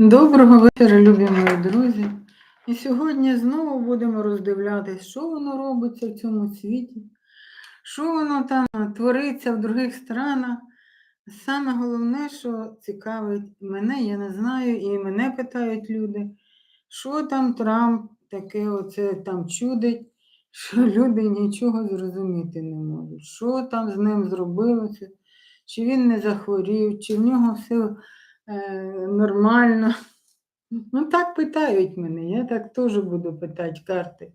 Доброго вечора, любі мої друзі. І сьогодні знову будемо роздивлятись, що воно робиться в цьому світі, що воно там твориться в других странах. Саме головне, що цікавить мене, я не знаю, і мене питають люди, що там Трамп таке оце там чудить, що люди нічого зрозуміти не можуть. Що там з ним зробилося, чи він не захворів, чи в нього все нормально. Ну, так питають мене, я так теж буду питати карти.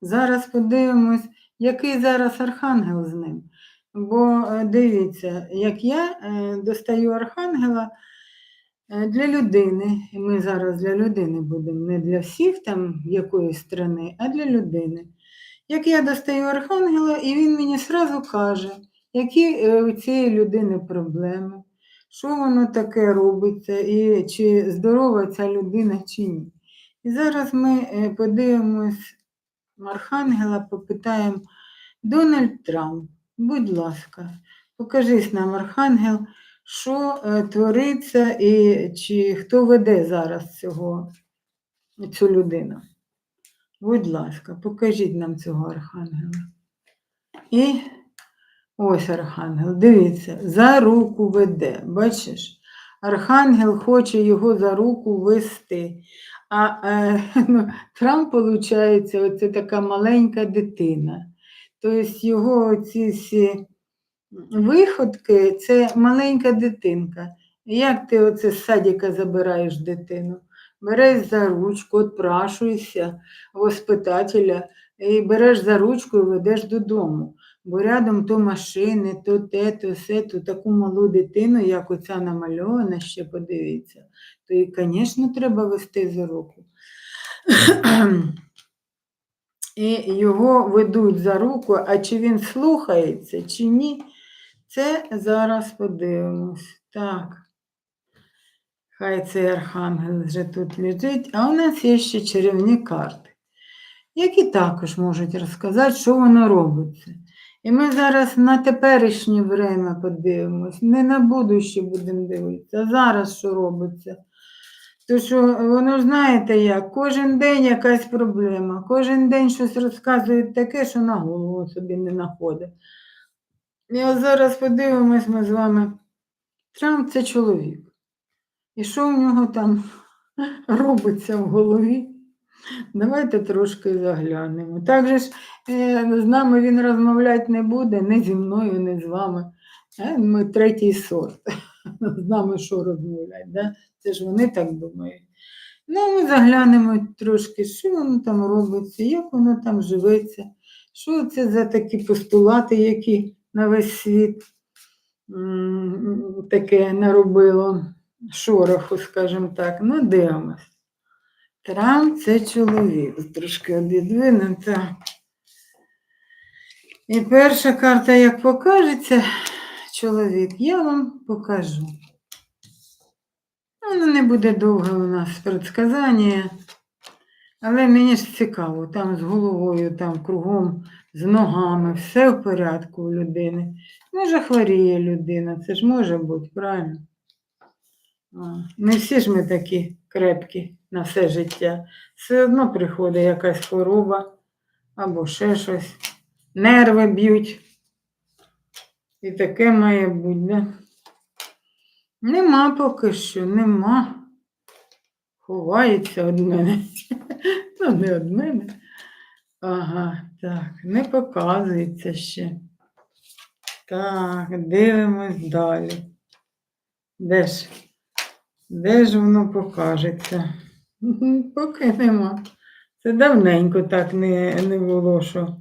Зараз подивимось, який зараз архангел з ним. Бо е, дивіться, як я е, достаю архангела е, для людини, і ми зараз для людини будемо, не для всіх там якоїсь страни, а для людини. Як я достаю архангела, і він мені сразу каже, які е, у цієї людини проблеми, що воно таке робиться, і чи здорова ця людина, чи ні. І зараз ми е, подивимось Архангела, попитаємо Дональд Трамп, будь ласка, покажись нам, Архангел, що е, твориться і чи хто веде зараз цього, цю людину. Будь ласка, покажіть нам цього архангела. І ось архангел, дивіться, за руку веде. Бачиш? Архангел хоче його за руку вести. А е, ну, Трамп, виходить, оце така маленька дитина. Тобто його ці всі виходки це маленька дитинка. Як ти оце з садика забираєш дитину? Береш за ручку, відпрашуєшся воспитателя і береш за ручку і ведеш додому. Бо рядом то машини, то те, то все, то таку малу дитину, як оця намальована, ще подивіться, то і, звісно, треба вести за руку. І його ведуть за руку, а чи він слухається, чи ні, це зараз подивимось. Так. Хай цей архангел вже тут лежить, а у нас є ще чарівні карти, які також можуть розказати, що воно робиться. І ми зараз на теперішнє время подивимось, не на будуще будемо дивитися, а зараз що робиться. То що воно знаєте як, кожен день якась проблема, кожен день щось розказують таке, що на голову собі не находить. І от зараз подивимось ми з вами. Трамп це чоловік. І що в нього там робиться в голові? Давайте трошки заглянемо. Так же ж е, з нами він розмовляти не буде, не зі мною, не з вами. Е, Ми третій сорт. З нами що розмовляти? Да? Це ж вони так думають. Ну, ми заглянемо трошки, що воно там робиться, як воно там живеться, що це за такі постулати, які на весь світ таке наробило шороху, скажімо так. Ну, дивимось. Трамп це чоловік. Трошки відвину, так. І перша карта, як покажеться, чоловік, я вам покажу. Воно не буде довго у нас предсказання, але мені ж цікаво, там з головою, там кругом, з ногами, все в порядку у людини. Може, хворіє людина, це ж може бути, правильно? Не всі ж ми такі крепкі на все життя. Все одно приходить якась хвороба або ще щось. Нерви б'ють. І таке має бути, да? Нема поки що, нема. Ховається від мене. Ну, не від мене. Ага, так, не показується ще. Так, дивимось далі. Де ж? Де ж воно покажеться? Поки нема. Це давненько так не, не було, що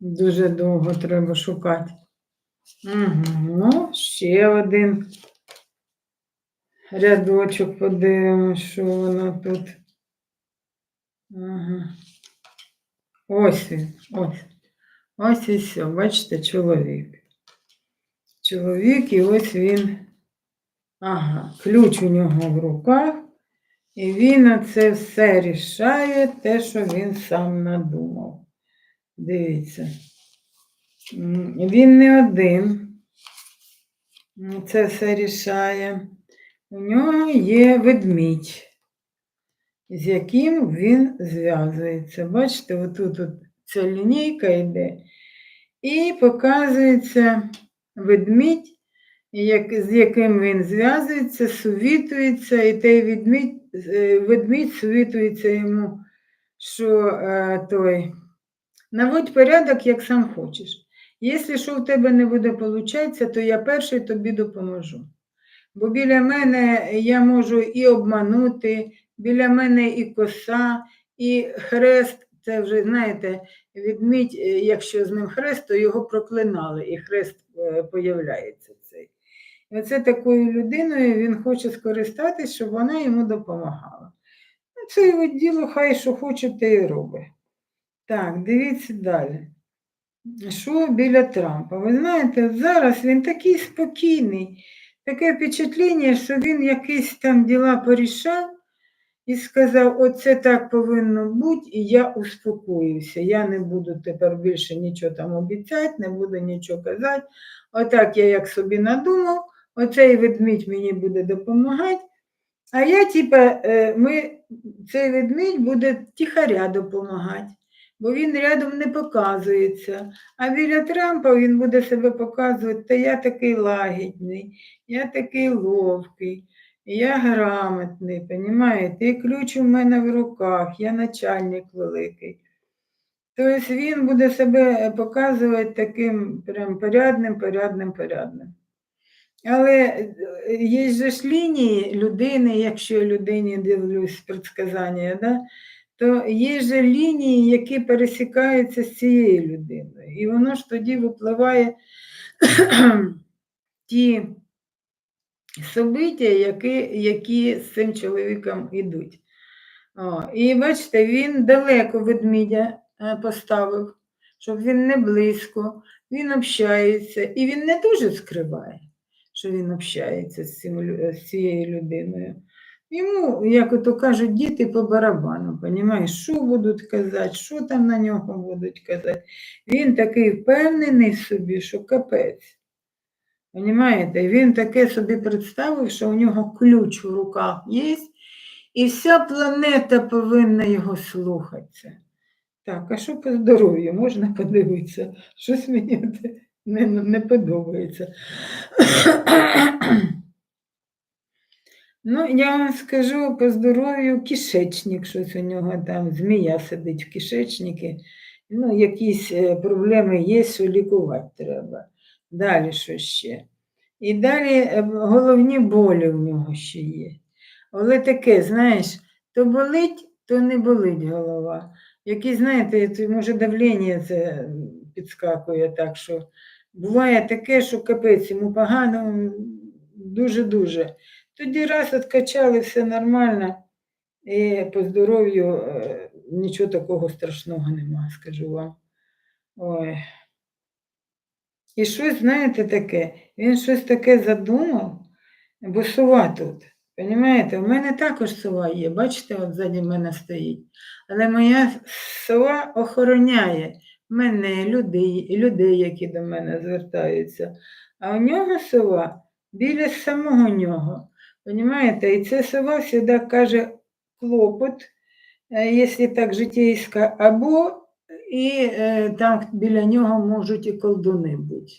дуже довго треба шукати. Угу. Ну, ще один рядочок подивимось, що воно тут. Ага. Ось він, ось. Ось і все, бачите, чоловік. Чоловік, і ось він. Ага, ключ у нього в руках, і він на це все рішає, те, що він сам надумав. Дивіться. Він не один. Це все рішає. у нього є ведмідь, з яким він зв'язується. Бачите, отут от ця лінійка йде, і показується ведмідь, як, з яким він зв'язується, сувітується, і той ведмідь, ведмідь сувітується йому, що е, той, наводь порядок, як сам хочеш. Якщо що в тебе не буде получатися, то я перший тобі допоможу. Бо біля мене я можу і обманути, біля мене і коса, і хрест. Це вже, знаєте, відмідь, е, якщо з ним хрест, то його проклинали, і хрест е, появляється. І оце такою людиною він хоче скористатись, щоб вона йому допомагала. Ну, Це його діло, хай що хоче, те і робить. Так, дивіться далі. Що біля Трампа? Ви знаєте, зараз він такий спокійний, таке впечатлення, що він якісь там діла порішав і сказав, оце так повинно бути, і я успокоюся. Я не буду тепер більше нічого там обіцяти, не буду нічого казати. Отак я як собі надумав, оцей ведмідь мені буде допомагати. А я, типа, е, ми, цей ведмідь буде тихаря допомагати, бо він рядом не показується. А біля Трампа він буде себе показувати, та я такий лагідний, я такий ловкий, я грамотний, понімаєте? І ключ у мене в руках, я начальник великий. Тобто він буде себе показувати таким прям порядним, порядним, порядним. Але е, є ж лінії людини, якщо людині дивлюсь предсказання, да? то є же лінії, які пересікаються з цією людиною. І воно ж тоді випливає ті собиття, які, які з цим чоловіком йдуть. О, і бачите, він далеко ведмідя е, поставив, щоб він не близько, він общається, і він не дуже скриває, що він общається з, цим, з цією людиною. Йому, як ото кажуть, діти по барабану, понімаєш, що будуть казати, що там на нього будуть казати. Він такий впевнений собі, що капець. Понімаєте? Він таке собі представив, що у нього ключ в руках є, і вся планета повинна його слухатися. Так, а що по здоров'ю? Можна подивитися? Щось мені не, не подобається. Ну, я вам скажу по здоров'ю кишечник, щось у нього там, змія сидить в кишечнику. Ну, якісь е, проблеми є, що лікувати треба. Далі що ще? І далі е, головні болі в нього ще є. Але таке, знаєш, то болить, то не болить голова. Які, знаєте, може давлення це підскакує так, що буває таке, що капець, йому погано дуже-дуже. Тоді раз откачали, все нормально, і по здоров'ю е, нічого такого страшного нема, скажу вам. Ой. І щось, знаєте, таке, він щось таке задумав, бо сова тут. Понімаєте, у мене також сова є, бачите, от ззаді мене стоїть. Але моя сова охороняє мене, людей, людей, які до мене звертаються. А у нього сова біля самого нього. Понімаєте? І ця сова завжди каже клопот, е, якщо так житейська, або і е, там біля нього можуть і колдуни бути.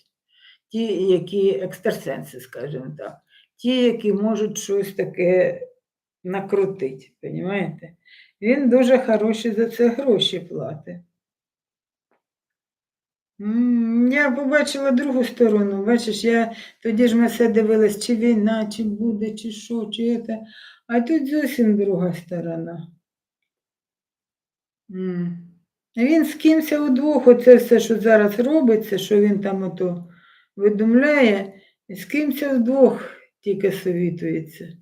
Ті, які екстрасенси, скажімо так, ті, які можуть щось таке накрутити? Він дуже хороші за це гроші платить. Я побачила другу сторону. Бачиш, я тоді ж ми все дивились, чи війна, чи буде, чи що, чи це. А тут зовсім друга сторона. Він з кимось удвох, оце все, що зараз робиться, що він там ото видумляє, з кимось вдвох тільки совітується.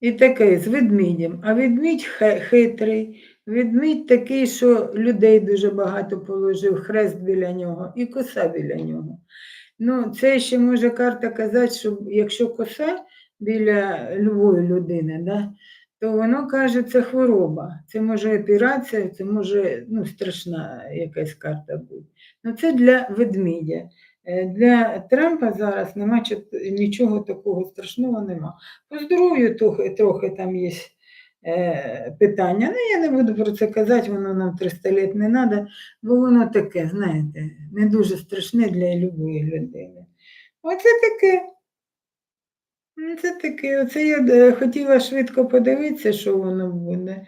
І таке з ведмідем. А ведмідь хитрий, ведмідь такий, що людей дуже багато положив, хрест біля нього і коса біля нього. Ну, це ще може карта казати, що якщо коса біля любої людини, да, то воно каже, це хвороба. Це може операція, це може ну, страшна якась карта бути. Ну, це для ведмідя. Е, Для Трампа зараз нема нічого такого страшного нема. По здоров'ю трохи, там є питання. Ну, я не буду про це казати, воно нам 300 літ не треба, бо воно таке, знаєте, не дуже страшне для любої людини. Оце таке. Це таке, оце я е, хотіла швидко подивитися, що воно буде.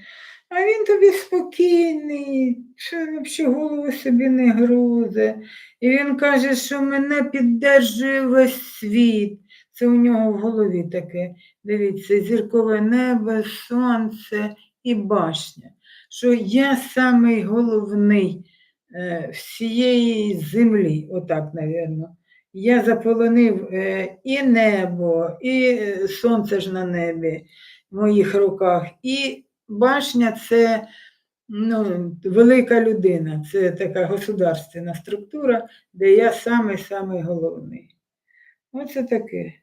А він тобі спокійний, що взагалі голову собі не грузе. І він каже, що мене піддержує весь світ. Це у нього в голові таке. Дивіться, зіркове небо, сонце і башня. Що я самий головний е, всієї землі, отак, напевно. Я заполонив е, і небо, і е, сонце ж на небі в моїх руках, і башня це ну, велика людина, це така государственна структура, де я самий-самий головний. Оце таке.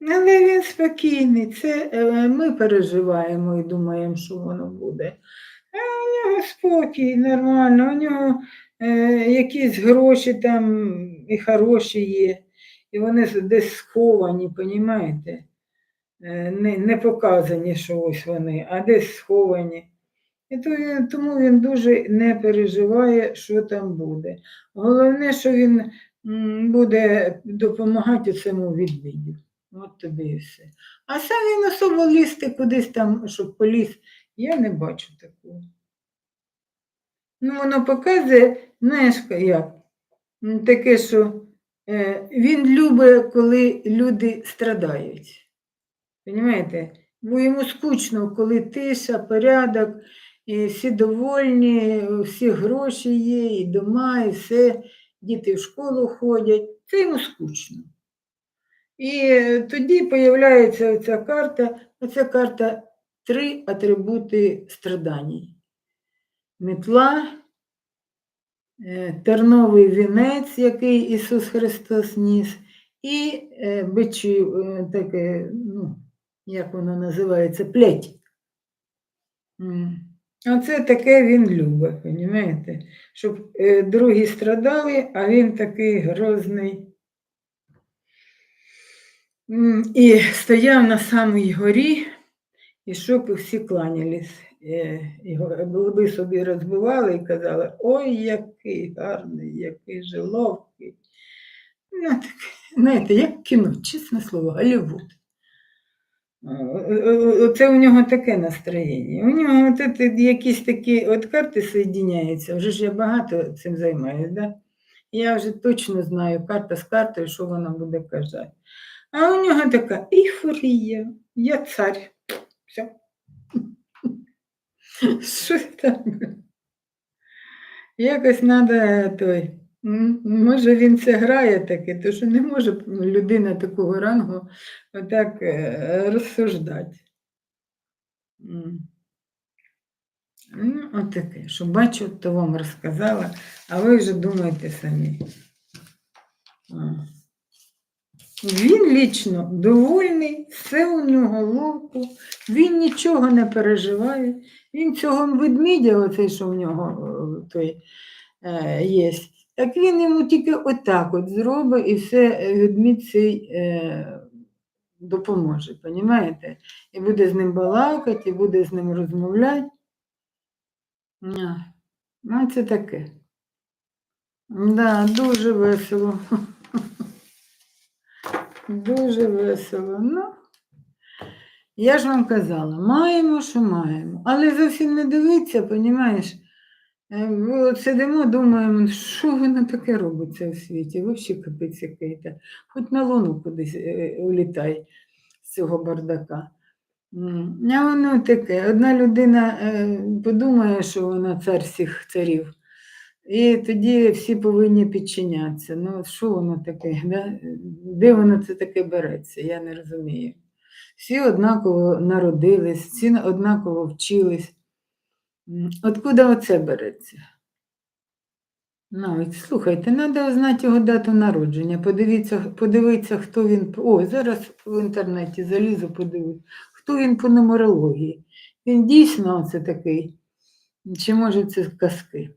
Але він спокійний, це е, ми переживаємо і думаємо, що воно буде. А у нього спокій, нормально, у нього е, якісь гроші там і хороші є, і вони десь сховані, понімаєте? Е, Не, не показані, що ось вони, а десь сховані. І то, тому він дуже не переживає, що там буде. Головне, що він буде допомагати цьому відвіді. От тобі і все. А сам він особо лізти кудись там, щоб поліз, я не бачу такого. Ну, воно показує, знаєш, як, таке, що е, він любить, коли люди страдають. Понимаєте? Бо йому скучно, коли тиша, порядок, і всі довольні, у всіх гроші є, і дома, і все, діти в школу ходять. Це йому скучно. І тоді з'являється оця карта, оця карта три атрибути страдань. Метла, е, терновий вінець, який Ісус Христос ніс, і е, бичі, е, таке, ну, як воно називається, плеть. Оце таке він любить, розумієте? Щоб другі страдали, а він такий грозний. І стояв на самій горі, і щоб всі кланялись. Е, І голуби собі розбивали і казали, ой, який гарний, який же ловкий. Ну, так, знаєте, як кіно, чесне слово, Голлівуд. О- о- о- Це у нього таке настроєння. У нього от це якісь такі от карти соєдиняються. Вже ж я багато цим займаюся, да? Я вже точно знаю карта з картою, що вона буде казати. А у нього така ейфорія, я цар. Все. Що там? Якось треба той. Може він це грає таке, то що не може людина такого рангу отак е, розсуждати. Ну, отаке, що бачу, то вам розказала, а ви вже думаєте самі. Він лічно довольний, все у нього ловко, він нічого не переживає. Він цього ведмідя, оцей, що в нього е, той е, є, так він йому тільки отак от зробить і все е, ведмідь цей е, допоможе, понімаєте? І буде з ним балакати, і буде з ним розмовляти. Ну, це таке. Да, дуже весело. Дуже весело. Ну, я ж вам казала, маємо, що маємо. Але зовсім не дивиться, понімаєш? Е, От сидимо, думаємо, що воно таке робиться у світі? Взагалі капець який-то. Хоч на луну кудись е, улітай з цього бардака. А воно таке. Одна людина е, подумає, що вона цар всіх царів. І тоді всі повинні підчинятися. Ну, що воно таке? Да? Де воно це таке береться? Я не розумію. Всі однаково народились, всі однаково вчились. Откуда оце береться? Навіть, слухайте, треба знати його дату народження, подивіться, подивитися, хто він. О, зараз в інтернеті залізу, подивлюсь, хто він по нумерології. Він дійсно оце такий, чи може це казки?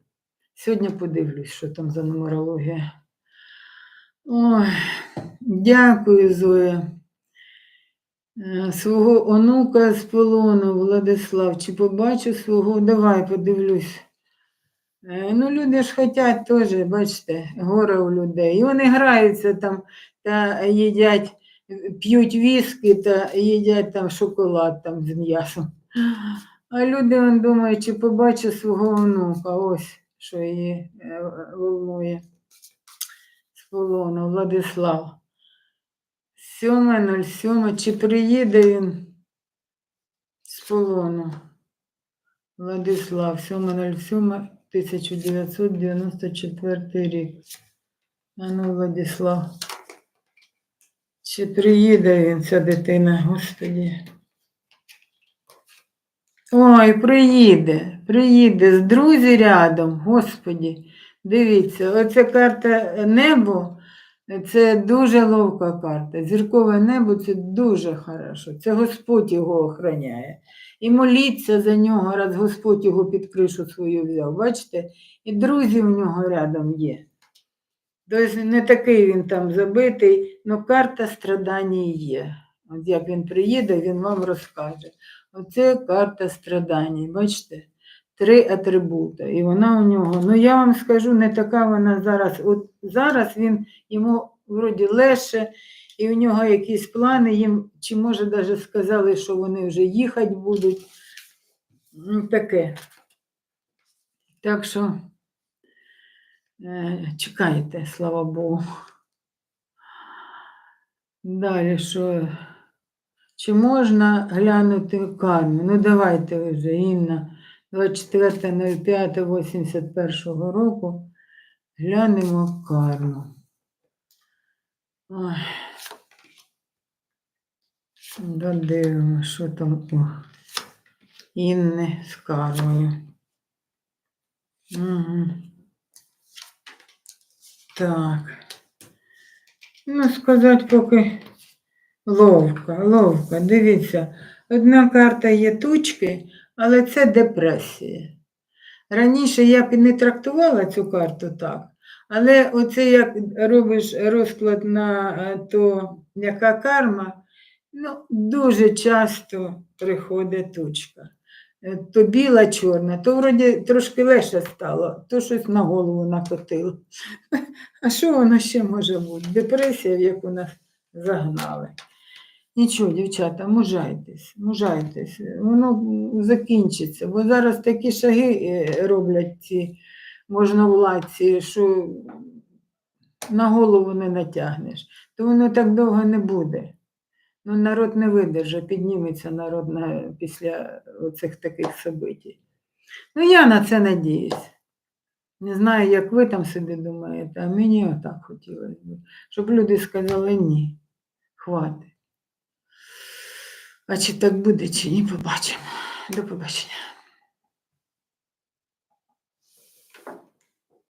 Сьогодні подивлюсь, що там за нумерологія. Ой, дякую, Зоя. Е, Свого онука з полону, Владислав, чи побачу свого, давай подивлюсь. Е, Ну, люди ж хочуть теж, бачите, горе у людей. І вони граються там та їдять, п'ють віски та їдять там шоколад там з м'ясом. А люди думають, чи побачу свого онука, ось що її е, волнує з полону, Владислав. 7.07. Чи приїде він з полону? Владислав, 7.07, 1994 рік. Ану, Владислав. Чи приїде він, ця дитина, Господі? Ой, приїде, приїде, з друзі рядом, Господі. Дивіться, оця карта небо, це дуже ловка карта. Зіркове небо це дуже хорошо. Це Господь його охороняє. І моліться за нього, раз Господь його під кришу свою взяв. Бачите? І друзі в нього рядом є. Тобто не такий він там забитий, але карта страдання є. От як він приїде, він вам розкаже. Оце карта страдань. Бачите? Три атрибути. І вона у нього, ну я вам скажу, не така вона зараз. От зараз він йому вроді легше, і у нього якісь плани, їм, чи може навіть сказали, що вони вже їхати будуть. Ну, таке. Так що е, чекайте, слава Богу. Далі що? Чи можна глянути карму? Ну, давайте вже, Інна, 24.05.81 року глянемо карму. Додивимо, що там у Інни з кармою. Угу. Так. Ну, сказати поки ловка, ловка. Дивіться, одна карта є тучки, але це депресія. Раніше я б і не трактувала цю карту так, але оце як робиш розклад на е, то, яка карма, ну, дуже часто приходить тучка. Е, То біла, чорна, то вроді трошки легше стало, то щось на голову накотило. А що воно ще може бути? Депресія, в яку нас загнали. Нічого, дівчата, мужайтесь, мужайтесь, воно закінчиться, бо зараз такі шаги е, роблять ці можновладці, що на голову не натягнеш, то воно так довго не буде. Ну, народ не видержить, підніметься народ на, після оцих таких событий. Ну, я на це надіюсь. Не знаю, як ви там собі думаєте, а мені отак хотілося б, щоб люди сказали ні, хватить. А чи так буде, чи ні, побачимо. До побачення.